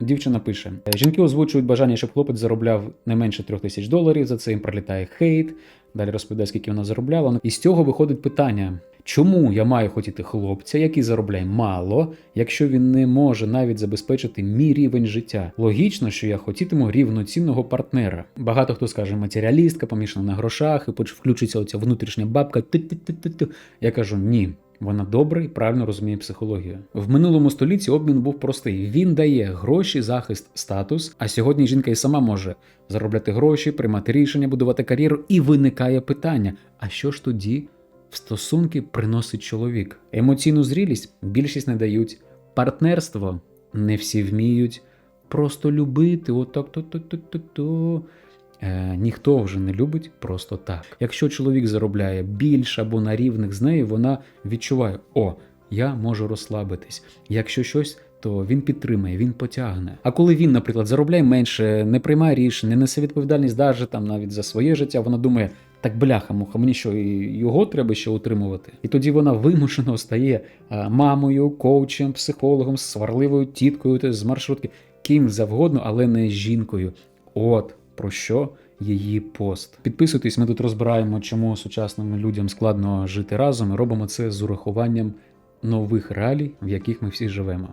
Дівчина пише: жінки озвучують бажання, щоб хлопець заробляв не менше трьох тисяч доларів. За це їм прилітає хейт. Далі розповідає, скільки вона заробляла. І з цього виходить питання: чому я маю хотіти хлопця, який заробляє мало, якщо він не може навіть забезпечити мій рівень життя? Логічно, що я хотітиму рівноцінного партнера. Багато хто скаже матеріалістка, помішана на грошах, і поч- включиться оця внутрішня бабка. Ти-ти-ти-ти-ти. Я кажу ні. Вона добре і правильно розуміє психологію. В минулому столітті обмін був простий. Він дає гроші, захист, статус. А сьогодні жінка і сама може заробляти гроші, приймати рішення, будувати кар'єру. І виникає питання: а що ж тоді в стосунки приносить чоловік? Емоційну зрілість більшість не дають. Партнерство не всі вміють. Просто любити, отак то то то то то Е, ніхто вже не любить просто так. Якщо чоловік заробляє більше або на рівних з нею, вона відчуває: о, я можу розслабитись. Якщо щось, то він підтримає, він потягне. А коли він, наприклад, заробляє менше, не приймає рішень, не несе відповідальність даже там навіть за своє життя, вона думає. Так бляха муха, мені що і його треба ще утримувати. І тоді вона вимушено стає мамою, коучем, психологом, сварливою тіткою з маршрутки, ким завгодно, але не жінкою. От про що її пост. Підписуйтесь, ми тут розбираємо, чому сучасним людям складно жити разом. Робимо це з урахуванням нових реалій, в яких ми всі живемо.